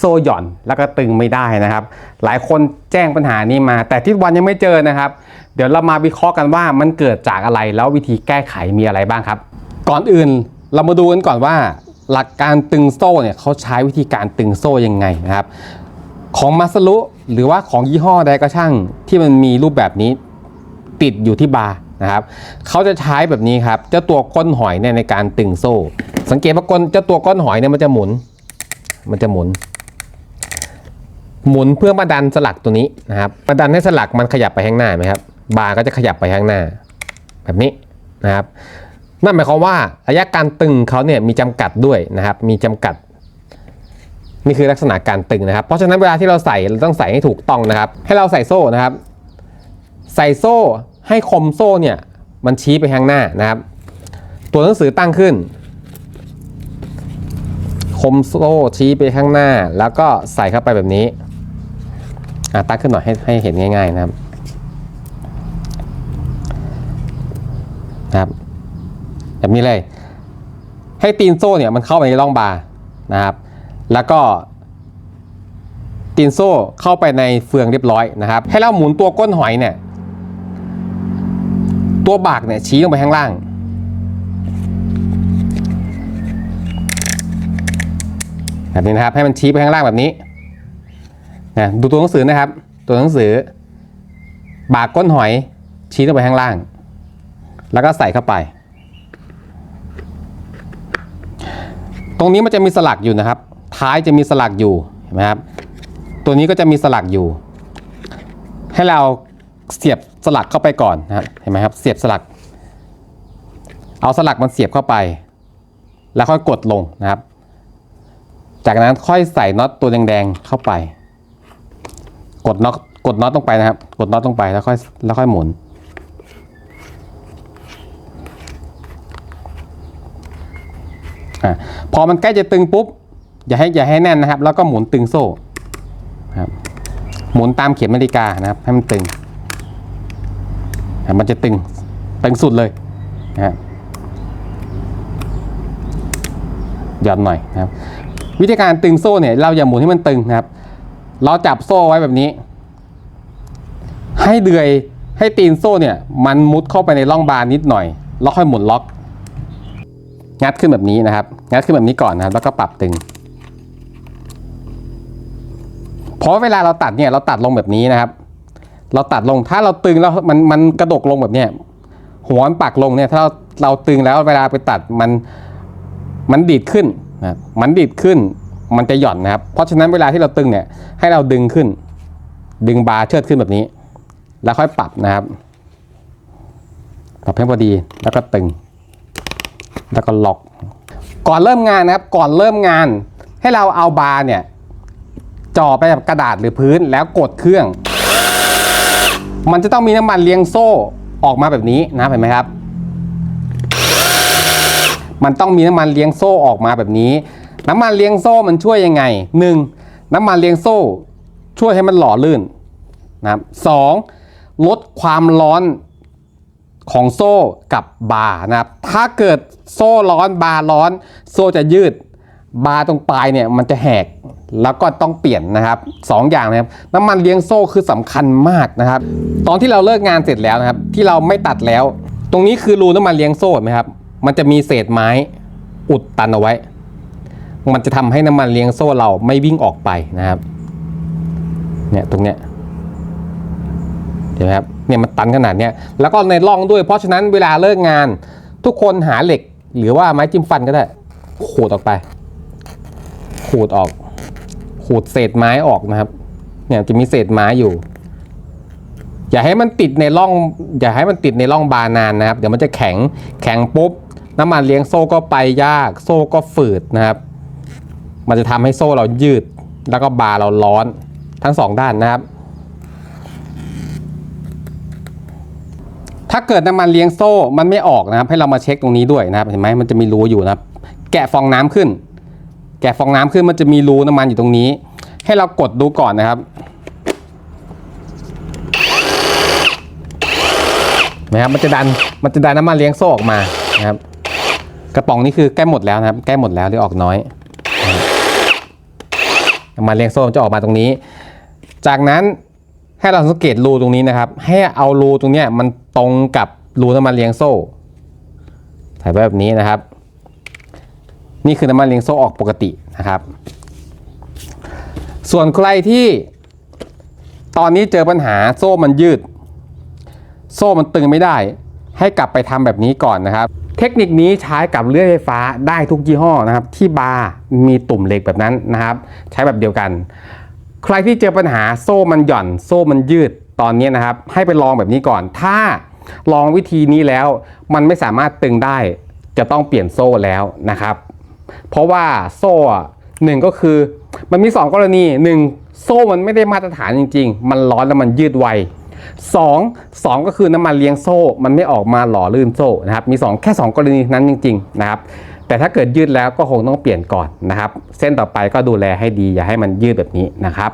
โซ่หย่อนแล้วก็ตึงไม่ได้นะครับ หลายคนแจ้งปัญหานี้มา แต่ที่วันยังไม่เจอนะครับ เดี๋ยวเรามาวิเคราะห์กันว่ามันเกิดจากอะไรแล้ววิธีแก้ไขมีอะไรบ้างครับ ก่อนอื่นเรามาดูกันก่อนว่า หลักการตึงโซ่เนี่ยเขาใช้วิธีการตึงโซ่ยังไงนะครับ ของมาสลุหรือว่าของยี่ห้อใดก็ช่างที่มันมีรูปแบบนี้ติดอยู่ที่บาร์นะครับเขาจะใช้แบบนี้ครับเจ้าตัวก้นหอยเนี่ยในการตึงโซ่ สังเกตว่าก้นเจ้าตัวก้นหอยเนี่ยมันจะหมุน มันจะหมุน หมุนเพื่อมาดันสลักตัวนี้นะครับมาดันให้สลักมันขยับไปข้างหน้าไหมครับบาร์ก็จะขยับไปข้างหน้า แบบนี้นะครับนั่นหมายความว่าระยะการตึงเขาเนี่ยมีจำกัดด้วยนะครับ มีจำกัด นี่คือลักษณะการตึงนะครับ เพราะฉะนั้นเวลาที่เราใส่เราต้องใส่ให้ถูกต้องนะครับ ให้เราใส่โซ่นะครับ ใส่โซ่ให้คมโซ่เนี่ยมันชี้ไปข้างหน้านะครับ ตัวหนังสือตั้งขึ้น คมโซ่ชี้ไปข้างหน้า แล้วก็ใส่เข้าไปแบบนี้ ตั้งขึ้นหน่อยให้ให้เห็นง่าย ๆ นะครับนะครับแบบนี้เลย ให้ตีนโซ่เนี่ยมันเข้าไปในร่องบาร์นะครับ แล้วก็ ตีนโซ่เข้าไปในเฟืองเรียบร้อยนะครับ ให้เราหมุนตัวก้นหอยเนี่ย ตัวบากเนี่ยชี้ลงไปข้างล่างแบบนี้นะครับให้มันชี้ไปข้างล่างแบบนี้ ดูตัวหนังสือนะครับ ตัวหนังสือบากก้นหอยชี้ลงไปข้างล่าง แล้วก็ใส่เข้าไป ตรงนี้มันจะมีสลักอยู่นะครับ ท้ายจะมีสลักอยู่เห็นไหมครับ ตัวนี้ก็จะมีสลักอยู่ ให้เราเสียบสลักเข้าไปก่อนนะครับเห็นไหมครับ เสียบสลัก เอาสลักมันเสียบเข้าไป แล้วค่อยกดลงนะครับ จากนั้นค่อยใส่น็อตตัวแดงๆเข้าไป กดน็อตกดน็อตลงไปนะครับ กดน็อตลงไปแล้วค่อยแล้วค่อยหมุนอะพอมันใกล้จะตึงปุ๊บ อย่าให้อย่าให้แน่นนะครับ แล้วก็หมุนตึงโซ่ครับหมุนตามเข็มนาฬิกานะครับ ให้มันตึง มันจะตึงตึงสุดเลยนะฮะหย่อนหน่อยนะครับ วิธีการตึงโซ่เนี่ยเราอย่าหมุนให้มันตึงนะครับ เราจับโซ่ไว้แบบนี้ ให้เดือยให้ตีนโซ่เนี่ย มันมุดเข้าไปในร่องบานนิดหน่อย แล้วค่อยหมุนล็อก งัดขึ้นแบบนี้นะครับ งัดขึ้นแบบนี้ก่อนนะครับ แล้วก็ปรับตึงเพราะเวลาเราตัดเนี่ยเราตัดลงแบบนี้นะครับ เราตัดลงถ้าเราตึงแล้วมันมันกระดกลงแบบเนี้ยหัวมันปักลงเนี่ยถ้าเราเราตึงแล้วเวลาไปตัดมันมันดีดขึ้นนะมันดีดขึ้น มันจะหย่อนนะครับ เพราะฉะนั้นเวลาที่เราตึงเนี่ย ให้เราดึงขึ้น ดึงบาร์เชิดขึ้นแบบนี้ แล้วค่อยปรับนะครับ ปรับให้พอดี แล้วก็ตึง แล้วก็ล็อก ก่อนเริ่มงานนะครับ ก่อนเริ่มงาน ให้เราเอาบาร์เนี่ยจ่อไปกับกระดาษหรือพื้นแล้วกดเครื่อง มันจะต้องมีน้ำมันเลี้ยงโซ่ออกมาแบบนี้นะเห็นไหมครับ มันต้องมีน้ำมันเลี้ยงโซ่ออกมาแบบนี้ น้ำมันเลี้ยงโซ่มันช่วยยังไงหนึ่งน้ำมันเลี้ยงโซ่ ช่วยให้มันหล่อลื่นนะครับสองลดความร้อนของโซ่กับบาร์นะครับ ถ้าเกิดโซ่ร้อนบาร์ร้อน โซ่จะยืดบาร์ตรงปลายเนี่ยมันจะแหกแล้วก็ต้องเปลี่ยนนะครับสองอย่างนะครับน้ำมันเลี้ยงโซ่คือสำคัญมากนะครับ ตอนที่เราเลิกงานเสร็จแล้วนะครับ ที่เราไม่ตัดแล้ว ตรงนี้คือรูน้ำมันเลี้ยงโซ่ไหมครับ มันจะมีเศษไม้อุดตันเอาไว้ มันจะทำให้น้ำมันเลี้ยงโซ่เราไม่วิ่งออกไปนะครับ เนี่ยตรงเนี้ยเห็นไหมครับเนี่ยมันตันขนาดเนี้ยแล้วก็ในร่องด้วยเพราะฉะนั้นเวลาเลิกงาน ทุกคนหาเหล็ก หรือว่าไม้จิ้มฟันก็ได้ ขูดออกไป ขูดออก ขูดเศษไม้ออกนะครับ เนี่ยจะมีเศษไม้อยู่อย่าให้มันติดในร่องอย่าให้มันติดในร่องบานานนะครับ เดี๋ยวมันจะแข็งแข็งปุ๊บน้ำมันเลี้ยงโซ่ก็ไปยาก โซ่ก็ฝืดนะครับ มันจะทำให้โซ่เรายืด แล้วก็บาเราร้อนทั้งสองด้านนะครับ ถ้าเกิดน้ำมันเลี้ยงโซ่มันไม่ออกนะครับ ให้เรามาเช็คตรงนี้ด้วยนะครับเห็นไหมมันจะมีรูอยู่นะครับ แกะฟองน้ำขึ้น แกะฟองน้ำขึ้นมันจะมีรูน้ำมันอยู่ตรงนี้ ให้เรากดดูก่อนนะครับนะครับมันจะดันมันจะดันน้ำมันเลี้ยงโซ่ออกมานะครับ กระป๋องนี้คือใกล้หมดแล้วนะครับใกล้หมดแล้วหรือออกน้อย มันเลี้ยงโซ่จะออกมาตรงนี้ จากนั้นให้เราสังเกตรูตรงนี้นะครับ ให้เอารูตรงนี้มันตรงกับรูน้ำมันเลี้ยงโซ่ถ่ายแบบนี้นะครับ นี่คือน้ำมันเลี้ยงโซ่ออกปกตินะครับ ส่วนใครที่ตอนนี้เจอปัญหาโซ่มันยืด โซ่มันตึงไม่ได้ ให้กลับไปทำแบบนี้ก่อนนะครับ เทคนิคนี้ใช้กับเลื่อยไฟฟ้าได้ทุกยี่ห้อนะครับ ที่บาร์มีตุ่มเหล็กแบบนั้นนะครับ ใช้แบบเดียวกัน ใครที่เจอปัญหาโซ่มันหย่อน โซ่มันยืดตอนนี้นะครับ ให้ไปลองแบบนี้ก่อน ถ้าลองวิธีนี้แล้ว มันไม่สามารถตึงได้ จะต้องเปลี่ยนโซ่แล้วนะครับ เพราะว่าโซ่หนึ่งก็คือมันมี 2 กรณีหนึ่งโซ่มันไม่ได้มาตรฐานจริง ๆ มันร้อนแล้วมันยืดไว สองสองก็คือน้ำมันเลี้ยงโซ่ มันไม่ออกมาหล่อลื่นโซ่นะครับมี 2 แค่ 2 กรณีนั้นจริงๆนะครับแต่ถ้าเกิดยืดแล้วก็คงต้องเปลี่ยนก่อนนะครับ เส้นต่อไปก็ดูแลให้ดีอย่าให้มันยืดแบบนี้นะครับ